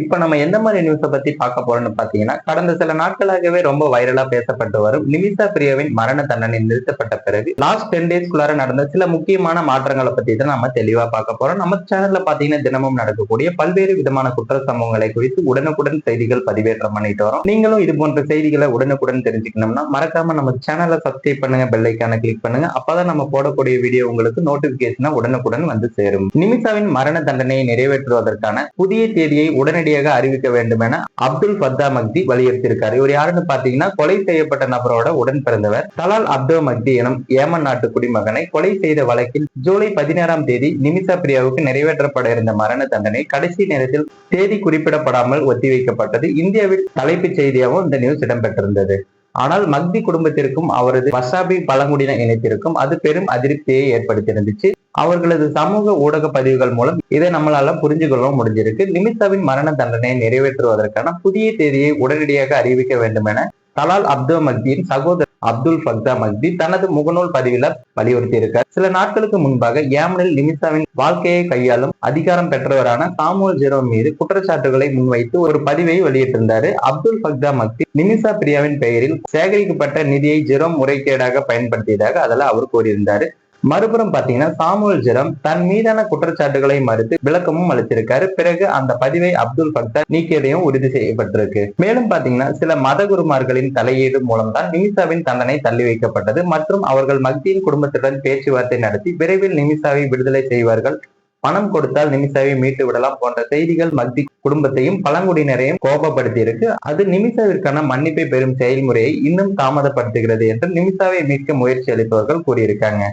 இப்ப நம்ம எந்த மாதிரி நியூஸ பத்தி பார்க்க போறோம்னு பாத்தீங்கன்னா கடந்த சில நாட்களாகவே ரொம்ப வைரலா பேசப்பட்டு வரும். நிமிஷா பிரியாவின் மரண தண்டனை நிறுத்தப்பட்ட பிறகு லாஸ்ட் டென் டேஸ்க்குள்ளார நடந்த சில முக்கியமான மாற்றங்களை பத்தி தான் நம்ம தெளிவா பார்க்க போறோம். நம்ம சேனல்ல பாத்தீங்கன்னா தினமும் நடக்கக்கூடிய பல்வேறு விதமான குற்ற சம்பவங்களை குறித்து உடனுக்குடன் செய்திகள் பதிவேற்றம் பண்ணிட்டு வரோம். நீங்களும் இது போன்ற செய்திகளை உடனுக்குடன் தெரிஞ்சுக்கணும்னா மறக்காம நம்ம சேனலை சப்ஸ்கிரைப் பண்ணுங்க பெல்லைக்கான கிளிக் பண்ணுங்க. அப்பதான் நம்ம போடக்கூடிய வீடியோ உங்களுக்கு நோட்டிபிகேஷனா உடனுக்குடன் வந்து சேரும். நிமிஷாவின் மரண தண்டனையை நிறைவேற்றுவதற்கான புதிய தேதியை உடனடியாக அறிவிக்க வேண்டும் என அப்துல் ஃபத்தா மக்தி வலியுறுத்தியிருக்காரு. இவர் யாருன்னு பாத்தீங்கன்னா கொலை செய்யப்பட்ட நபரோட உடன் பிறந்தவர் தலால் அப்துல் மக்தி எனும் ஏமன் நாட்டு குடிமகனை கொலை செய்த வழக்கில் ஜூலை பதினேழாம் தேதி நிமிஷா பிரியாவுக்கு நிறைவேற்றப்பட இருந்த மரண தண்டனை கடைசி நேரத்தில் தேதி குறிப்பிடப்படாமல் ஒத்திவைக்கப்பட்டது. இந்தியாவில் தலைப்புச் செய்தியாகவும் இந்த நியூஸ் இடம்பெற்றிருந்தது. ஆனால் மக்தி குடும்பத்திற்கும் அவரது வசாபி பழங்குடியின இனத்திற்கும் அது பெரும் அதிருப்தியை ஏற்படுத்தியிருந்துச்சு. அவர்களது சமூக ஊடக பதிவுகள் மூலம் இதை நம்மளால புரிஞ்சு கொள்ள முடிஞ்சிருக்கு. நிமிஷாவின் மரண தண்டனையை நிறைவேற்றுவதற்கான புதிய தேதியை உடனடியாக அறிவிக்க வேண்டும் என தலால் அப்துல் மக்தியின் சகோதரர் அப்துல் ஃபக்தா மக்தி தனது முகநூல் பதிவில வலியுறுத்தி இருக்கார் சில நாட்களுக்கு முன்பாக ஏமனில் நிமிஷாவின் வாழ்க்கையை கையாளும் அதிகாரம் பெற்றவரான சாமுவல் ஜெரோம் மீது குற்றச்சாட்டுகளை முன்வைத்து ஒரு பதிவை வெளியிட்டிருந்தார். அப்துல் ஃபக்தா மக்தி நிமிஷா பிரியாவின் பெயரில் சேகரிக்கப்பட்ட நிதியை ஜெரோம் முறைகேடாக பயன்படுத்தியதாக அதில் அவர் கூறியிருந்தார். மறுபுறம் பாத்தீங்கன்னா சாமுவல் ஜெரம் தன் மீதான குற்றச்சாட்டுகளை மறுத்து விளக்கமும் அளித்திருக்காரு. பிறகு அந்த பதிவை அப்துல் ஃபக்தா நீக்கியதையும் உறுதி செய்யப்பட்டிருக்கு. மேலும் பாத்தீங்கன்னா சில மத குருமார்களின் தலையீடு மூலம்தான் நிமிஷாவின் தண்டனை தள்ளி வைக்கப்பட்டது மற்றும் அவர்கள் மக்தியின் குடும்பத்துடன் பேச்சுவார்த்தை நடத்தி விரைவில் நிமிஷாவை விடுதலை செய்வார்கள். பணம் கொடுத்தால் நிமிஷாவை மீட்டு விடலாம் போன்ற செய்திகள் மக்தி குடும்பத்தையும் பழங்குடியினரையும் கோபப்படுத்தி இருக்கு அது நிமிஷாவிற்கான மன்னிப்பை பெறும் செயல்முறையை இன்னும் தாமதப்படுத்துகிறது என்று நிமிஷாவை மீட்க முயற்சி அளிப்பவர்கள் கூறியிருக்காங்க.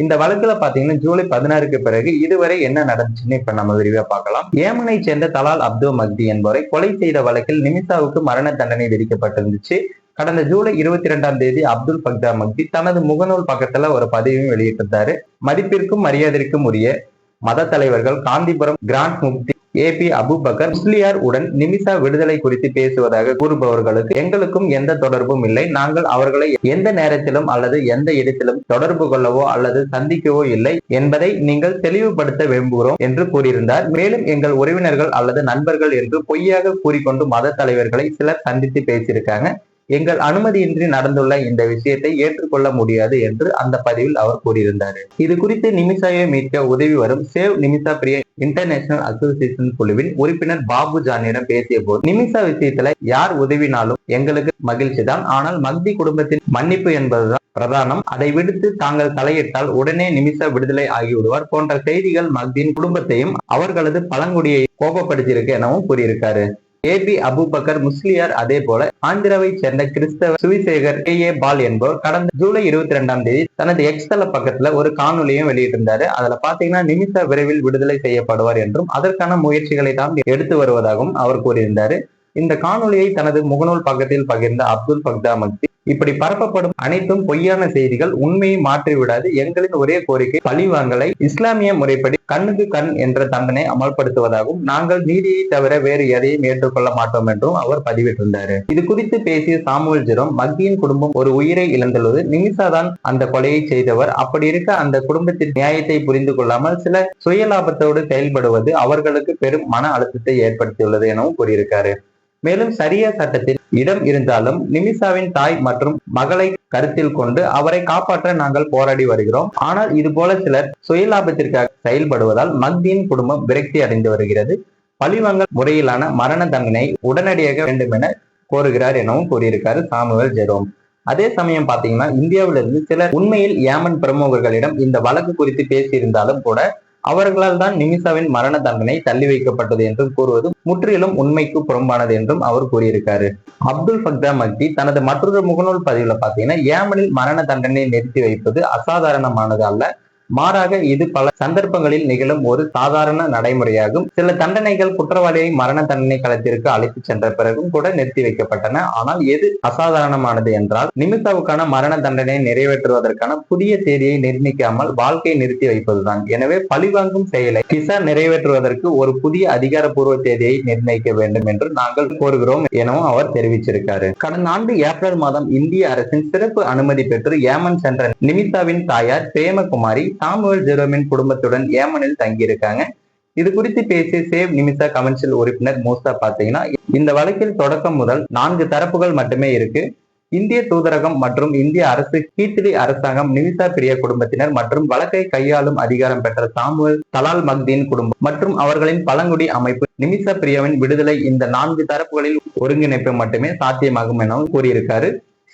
இந்த வழக்குல பாத்தீங்கன்னா ஜூலை பதினாறுக்கு பிறகு இதுவரை என்ன நடந்துச்சுன்னு இப்ப நம்ம விரிவா பார்க்கலாம். ஏமனை சேர்ந்த தலால் அப்துல் மக்தி என்பவரை கொலை செய்த வழக்கில் நிமிஷாவுக்கு மரண தண்டனை விதிக்கப்பட்டிருந்துச்சு. கடந்த ஜூலை இருபத்தி இரண்டாம் தேதி அப்துல் பக்தா மக்தி தனது முகநூல் பக்கத்துல ஒரு பதிவையும் வெளியிட்டிருந்தாரு. மதிப்பிற்கும் மரியாதைக்கும் உரிய மத தலைவர்கள் காந்திபுரம் கிராண்ட் முக்தி ஏ பி அபுபக்கர் முஸ்லியார் உடன் நிமிஷா விடுதலை குறித்து பேசுவதாக கூறுபவர்களுக்கு எங்களுக்கும் எந்த தொடர்பும் இல்லை. நாங்கள் அவர்களை எந்த நேரத்திலும் அல்லது எந்த இடத்திலும் தொடர்பு கொள்ளவோ அல்லது சந்திக்கவோ இல்லை என்பதை நீங்கள் தெளிவுபடுத்த விரும்புகிறோம் என்று கூறியிருந்தார். மேலும் எங்கள் உறவினர்கள் அல்லது நண்பர்கள் என்று பொய்யாக கூறிக்கொண்டு மத தலைவர்களை சிலர் சந்தித்து பேசியிருக்காங்க. எங்கள் அனுமதியின்றி நடந்துள்ள இந்த விஷயத்தை ஏற்றுக்கொள்ள முடியாது என்று அந்த பதிவில் அவர் கூறியிருந்தார். இது குறித்து நிமிஷாவை மீட்க உதவி வரும் சேவ் நிமிஷா பிரிய இன்டர்நேஷனல் அசோசியேஷன் குழுவின் உறுப்பினர் பாபு ஜானியிடம் பேசிய போது நிமிஷா விஷயத்துல யார் உதவினாலும் எங்களுக்கு மகிழ்ச்சி தான். ஆனால் மக்தி குடும்பத்தின் மன்னிப்பு என்பதுதான் பிரதானம். அதை விடுத்து தாங்கள் தலையிட்டால் உடனே நிமிஷா விடுதலை ஆகிவிடுவார் போன்ற செய்திகள் மக்தியின் குடும்பத்தையும் அவர்களது பழங்குடியை கோபப்படுத்தியிருக்கு எனவும் கூறியிருக்காரு. ஏ பி அபுபக்கர் முஸ்லியார் அதே போல ஆந்திராவை சேர்ந்த கிறிஸ்தவ சுவிசேகர் கே ஏ பால் என்பவர் கடந்த ஜூலை இருபத்தி ரெண்டாம் தேதி தனது எக்ஸ்தல பக்கத்துல ஒரு காணொலியும் வெளியிட்டிருந்தாரு. அதுல பாத்தீங்கன்னா நிமிஷா விரைவில் விடுதலை செய்யப்படுவார் என்றும் அதற்கான முயற்சிகளை தான் எடுத்து வருவதாகவும் அவர் கூறியிருந்தாரு. இந்த காணொலியை தனது முகநூல் பக்கத்தில் பகிர்ந்த அப்துல் பக்தா மக்தி இப்படி பரப்பப்படும் அனைத்தும் பொய்யான செய்திகள் உண்மையை மாற்றிவிடாது. எங்களின் ஒரே கோரிக்கை பழிவாங்கலை. இஸ்லாமிய முறைப்படி கண்ணுக்கு கண் என்ற தண்டனை அமல்படுத்துவதாகவும் நாங்கள் நீதியை தவிர வேறு எதையும் ஏற்றுக்கொள்ள மாட்டோம் என்றும் அவர் பதிவிட்டிருந்தார். இது குறித்து பேசிய சாமுவல் ஜெரோம் மக்கியின் குடும்பம் ஒரு உயிரை இழந்துள்ளது. நிமிஷாதான் அந்த கொலையை செய்தவர். அப்படி இருக்க அந்த குடும்பத்தின் நியாயத்தை புரிந்து கொள்ளாமல் சில சுயலாபத்தோடு செயல்படுவது அவர்களுக்கு பெரும் மன அழுத்தத்தை ஏற்படுத்தியுள்ளது எனவும் கூறியிருக்காரு. மேலும் சரியா சட்டத்தில் இடம் இருந்தாலும் நிமிஷாவின் தாய் மற்றும் மகளை கருத்தில் கொண்டு அவரை காப்பாற்ற நாங்கள் போராடி வருகிறோம். ஆனால் இது போல சிலர் சுயலாபத்திற்காக செயல்படுவதால் மக்தியின் குடும்பம் விரக்தி அடைந்து வருகிறது. பழிவாங்கல் முறையிலான மரண தண்டனை உடனடியாக வேண்டும் என கோருகிறார் எனவும் கூறியிருக்காரு சாமுவேல் ஜெரோம். அதே சமயம் பாத்தீங்கன்னா இந்தியாவிலிருந்து சிலர் உண்மையில் ஏமன் பிரமுகர்களிடம் இந்த வழக்கு குறித்து பேசியிருந்தாலும் கூட அவர்களால் தான் நிமிஷாவின் மரண தண்டனை தள்ளி வைக்கப்பட்டது என்றும் கூறுவது முற்றிலும் உண்மைக்கு புறம்பானது என்றும் அவர் கூறியிருக்காரு. அப்துல் ஃபக்தா மக்தி தனது மற்றொரு முகநூல் பதிவுல பாத்தீங்கன்னா ஏமனில் மரண தண்டனை நிறுத்தி வைப்பது அசாதாரணமானது அல்ல. மாறாக இது பல சந்தர்ப்பங்களில் நிகழும் ஒரு சாதாரண நடைமுறையாகும். சில தண்டனைகள் குற்றவாளியை மரண தண்டனை களத்திற்கு அழைத்து சென்ற பிறகும் கூட நிறுத்தி வைக்கப்பட்டன. ஆனால் எது அசாதாரணமானது என்றால் நிமிஷாவுக்கான மரண தண்டனை நிறைவேற்றுவதற்கான புதிய தேதியை நிர்ணயிக்காமல் வாழ்க்கையை நிறுத்தி வைப்பதுதான். எனவே பழிவாங்கும் செயலை கிசா நிறைவேற்றுவதற்கு ஒரு புதிய அதிகாரப்பூர்வ தேதியை நிர்ணயிக்க வேண்டும் என்று நாங்கள் கோருகிறோம் எனவும் அவர் தெரிவிச்சிருக்காரு. கடந்த ஆண்டு ஏப்ரல் மாதம் இந்திய அரசின் சிறப்பு அனுமதி பெற்று ஏமன் சென்ற நிமிஷாவின் தாயார் பிரேமகுமாரி சாமுவேல் ஜெரோமின் குடும்பத்துடன் ஏமனில் தங்கியிருக்காங்க. இது குறித்து பேசிய சேவ் நிமிஷா கவுன்சில் உறுப்பினர் மூசா பாத்தீங்கன்னா இந்த வழக்கில் தொடக்கம் முதல் நான்கு தரப்புகள் மட்டுமே இருக்கு. இந்திய தூதரகம் மற்றும் இந்திய அரசு கீத்திலி அரசாங்கம் நிமிஷா பிரியா குடும்பத்தினர் மற்றும் வழக்கை கையாளும் அதிகாரம் பெற்ற சாமுவல் தலால் மக்தீன் குடும்பம் மற்றும் அவர்களின் பழங்குடி அமைப்பு நிமிஷா பிரியாவின் விடுதலை இந்த நான்கு தரப்புகளில் ஒருங்கிணைப்பு மட்டுமே சாத்தியமாகும் எனவும் கூறியிருக்காரு.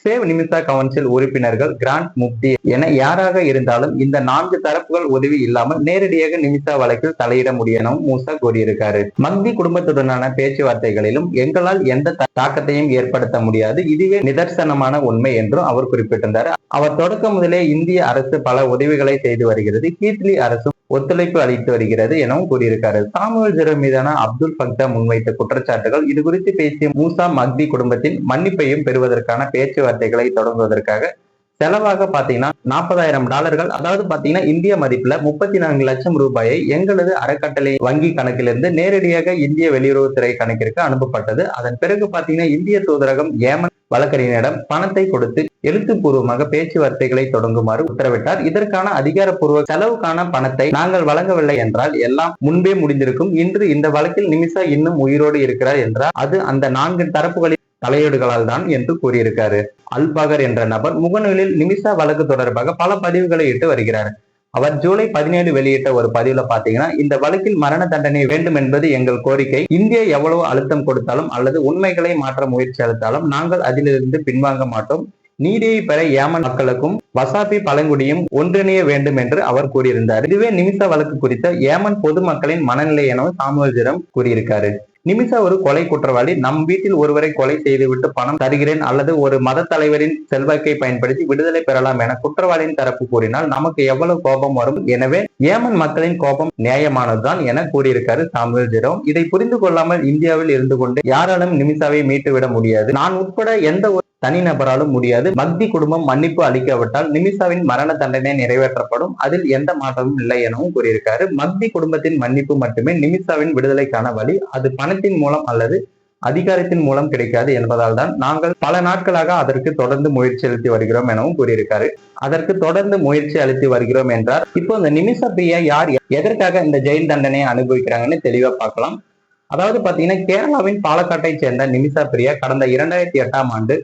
சேவ் நிமித்தா கவுன்சில் உறுப்பினர்கள் கிராண்ட் முப்தி என யாராக இருந்தாலும் இந்த நான்கு தரப்புகள் உதவி இல்லாமல் நேரடியாக நிமித்தா வழக்கில் தலையிட முடியும் மூசா கூறியிருக்காரு. மக்தி குடும்பத்துடனான பேச்சுவார்த்தைகளிலும் எங்களால் எந்த தாக்கத்தையும் ஏற்படுத்த முடியாது. இதுவே நிதர்சனமான உண்மை என்றும் அவர் குறிப்பிட்டிருந்தார். அவர் தொடக்க முதலே இந்திய அரசு பல உதவிகளை செய்து வருகிறது. கீத்லி அரசும் ஒத்துழைப்பு அளித்து வருகிறது எனவும் கூறியிருக்காரு. சாமுவல் ஜெரோ மீதான அப்துல் ஃபக்தா முன்வைத்த குற்றச்சாட்டுகள் இது குறித்து பேசிய மூசா மக்தி குடும்பத்தின் மன்னிப்பையும் பெறுவதற்கான பேச்சுவார்த்தைகளை தொடங்குவதற்காக செலவாக பாத்தீங்கன்னா நாற்பதாயிரம் டாலர்கள். அதாவது பாத்தீங்கன்னா இந்திய மதிப்புல முப்பத்தி நான்கு லட்சம் ரூபாயை எங்களது அறக்கட்டளை வங்கி கணக்கிலிருந்து நேரடியாக இந்திய வெளியுறவுத்துறை கணக்கிற்கு அனுப்பப்பட்டது. அதன் பிறகு பாத்தீங்கன்னா இந்திய தூதரகம் ஏமன் வழக்கறிஞரிடம் பணத்தை கொடுத்து எழுத்துப்பூர்வமாக பேச்சுவார்த்தைகளை தொடங்குமாறு உத்தரவிட்டார். இதற்கான அதிகாரப்பூர்வ செலவுக்கான பணத்தை நாங்கள் வழங்கவில்லை என்றால் எல்லாம் முன்பே முடிந்திருக்கும். இன்று இந்த வழக்கில் நிமிஷா இன்னும் உயிரோடு இருக்கிறார் என்றால் அது அந்த நான்கு தரப்புகளில் தலையீடுகளால் தான் என்று கூறியிருக்காரு. அல்பகர் என்ற நபர் முகநூலில் நிமிஷா வழக்கு தொடர்பாக பல பதிவுகளை இட்டு வருகிறார். அவர் ஜூலை பதினேழு வெளியிட்ட ஒரு பதிவுல பாத்தீங்கன்னா இந்த வழக்கில் மரண தண்டனை வேண்டும் என்பது எங்கள் கோரிக்கை. இந்தியா எவ்வளவு அழுத்தம் கொடுத்தாலும் அல்லது உண்மைகளை மாற்ற முயற்சி அளித்தாலும் நாங்கள் அதிலிருந்து பின்வாங்க மாட்டோம். நீதியை பெற ஏமன் மக்களுக்கும் வசாபி பழங்குடியும் ஒன்றிணைய வேண்டும் என்று அவர் கூறியிருந்தார். இதுவே நிமிஷ வழக்கு குறித்த ஏமன் பொதுமக்களின் மனநிலை எனவும் சாமுவல்ஜிடம் கூறியிருக்காரு. நிமிஷா ஒரு கொலை குற்றவாளி நம் வீட்டில் ஒருவரை கொலை செய்துவிட்டு பணம் தருகிறேன் அல்லது ஒரு மத தலைவரின் செல்வாக்கை பயன்படுத்தி விடுதலை பெறலாம் என குற்றவாளியின் தரப்பு கூறினால் நமக்கு எவ்வளவு கோபம் வரும்? எனவே ஏமன் மக்களின் கோபம் நியாயமானதுதான் என கூறியிருக்காரு சாமுவேல் ஜெரோம். இதை புரிந்து கொள்ளாமல் இந்தியாவில் இருந்து கொண்டு யாராலும் நிமிஷாவை மீட்டு விட முடியாது. நான் உட்பட எந்த ஒரு தனிநபராலும் முடியாது. மக்தி குடும்பம் மன்னிப்பு அளிக்காவிட்டால் நிமிஷாவின் மரண தண்டனை நிறைவேற்றப்படும். அதில் எந்த மாற்றமும் இல்லை எனவும் கூறியிருக்காரு. மக்தி குடும்பத்தின் மன்னிப்பு மட்டுமே நிமிஷாவின் விடுதலைக்கான வழி. அது பணத்தின் மூலம் அல்லது அதிகாரத்தின் மூலம் கிடைக்காது என்பதால் தான் நாங்கள் பல நாட்களாக அதற்கு தொடர்ந்து முயற்சி அளித்து வருகிறோம் எனவும் கூறியிருக்காரு. அதற்கு தொடர்ந்து முயற்சி அளித்து வருகிறோம் என்றார். இப்போ இந்த நிமிஷா பிரியா யார்? எதற்காக இந்த ஜெயில் தண்டனையை அனுபவிக்கிறாங்கன்னு தெளிவா பார்க்கலாம். அதாவது பாத்தீங்கன்னா கேரளாவின் பாலக்காட்டை சேர்ந்த நிமிஷா பிரியா கடந்த இரண்டாயிரத்தி எட்டாம் ஆண்டு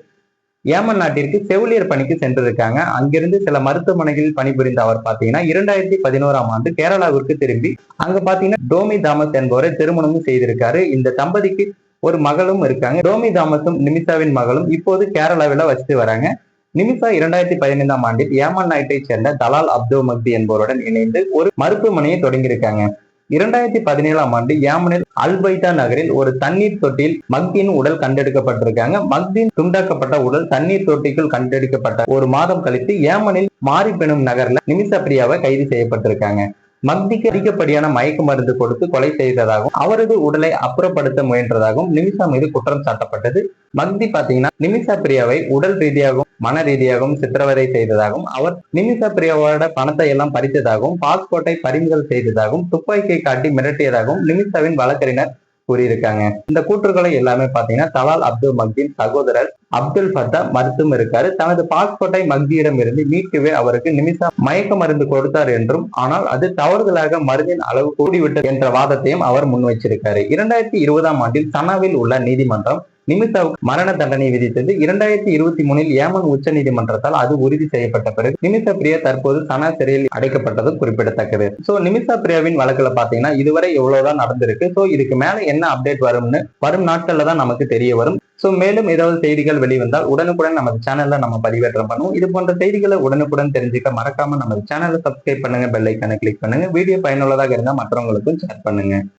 ஏமன் நாட்டிற்கு செவிலியர் பணிக்கு சென்றிருக்காங்க. அங்கிருந்து சில மருத்துவமனைகளில் பணிபுரிந்த அவர் பாத்தீங்கன்னா இரண்டாயிரத்தி பதினோராம் ஆண்டு கேரளாவிற்கு திரும்பி அங்க பாத்தீங்கன்னா டோமி தாமஸ் என்பவரை திருமணமும் செய்திருக்காரு. இந்த தம்பதிக்கு ஒரு மகளும் இருக்காங்க. டோமி தாமஸும் நிமிஷாவின் மகளும் இப்போது கேரளாவில வசித்து வராங்க. நிமிஷா இரண்டாயிரத்தி பதினைந்தாம் ஆண்டில் ஏமன் நாட்டை சேர்ந்த தலால் அப்துல் மக்தி என்பவருடன் இணைந்து ஒரு மருத்துவமனையை தொடங்கியிருக்காங்க. இரண்டாயிரத்தி பதினேழாம் ஆண்டு ஏமனில் அல்பைதா நகரில் ஒரு தண்ணீர் தொட்டியில் மக்தியின் உடல் கண்டெடுக்கப்பட்டிருக்காங்க. மக்தியின் துண்டாக்கப்பட்ட உடல் தண்ணீர் தொட்டிக்குள் கண்டெடுக்கப்பட்ட ஒரு மாதம் கழித்து ஏமனில் மாரிபெனும் நகர்ல நிமிஷப்பிரியாவை கைது செய்யப்பட்டிருக்காங்க. மக்திக்கு அதிகப்படியான மயக்க மருந்து கொடுத்து கொலை செய்ததாகவும் அவரது உடலை அப்புறப்படுத்த முயன்றதாகவும் நிமிஷா மீது குற்றம் சாட்டப்பட்டது. மக்தி பாத்தீங்கன்னா நிமிஷா பிரியாவை உடல் ரீதியாகவும் மன ரீதியாகவும் சித்திரவதை செய்ததாகவும் அவர் நிமிஷா பிரியாவோட பணத்தை எல்லாம் பறித்ததாகவும் பாஸ்போர்ட்டை பறிமுதல் செய்ததாகவும் துப்பாக்கியை காட்டி மிரட்டியதாகவும் நிமிஷாவின் வழக்கறிஞர் கூறியிருக்காங்க. இந்த கூற்றுகளை எல்லாமே பாத்தீங்கன்னா தலால் அப்துல் மக்தின் சகோதரர் அப்துல் ஃபத்தா மருத்துவம் இருக்காரு. தனது பாஸ்போர்ட்டை மக்தியிடம் இருந்து மீட்கவே அவருக்கு நிமிஷா மயக்க மருந்து கொடுத்தார் என்றும் ஆனால் அது தவறுதலாக மருந்தின் அளவு கூடிவிட்டது என்ற வாதத்தையும் அவர் முன்வைச்சிருக்காரு. இரண்டாயிரத்தி இருபதாம் ஆண்டில் சனாவில் உள்ள நீதிமன்றம் நிமிதாவுக்கு மரண தண்டனை விதித்தது இரண்டாயிரத்தி இருபத்தி மூணில் ஏமன் உச்ச நீதிமன்றத்தால் அது உறுதி செய்யப்பட்ட பிறகு நிமிதா பிரியா தற்போது சனா சிறையில் அடைக்கப்பட்டது குறிப்பிடத்தக்கது. சோ நிமிதா பிரியாவின் வழக்குல பாத்தீங்கன்னா இதுவரை எவ்வளவுதான் நடந்திருக்கு. சோ இதுக்கு மேல என்ன அப்டேட் வரும்னு வரும் நாட்கள்ல தான் நமக்கு தெரிய வரும். சோ மேலும் ஏதாவது செய்திகள் வெளிவந்தால் உடனுக்குடன் நமது சேனல்ல நம்ம பதிவேற்றம் பண்ணுவோம். இது போன்ற செய்திகளை உடனுக்குடன் தெரிஞ்சுக்க மறக்காம நமது சேனலை சப்ஸ்கிரைப் பண்ணுங்க பெல் ஐக்கானை கிளிக் பண்ணுங்க. வீடியோ பயனுள்ளதாக இருந்தால் மற்றவங்களுக்கும் ஷேர் பண்ணுங்க.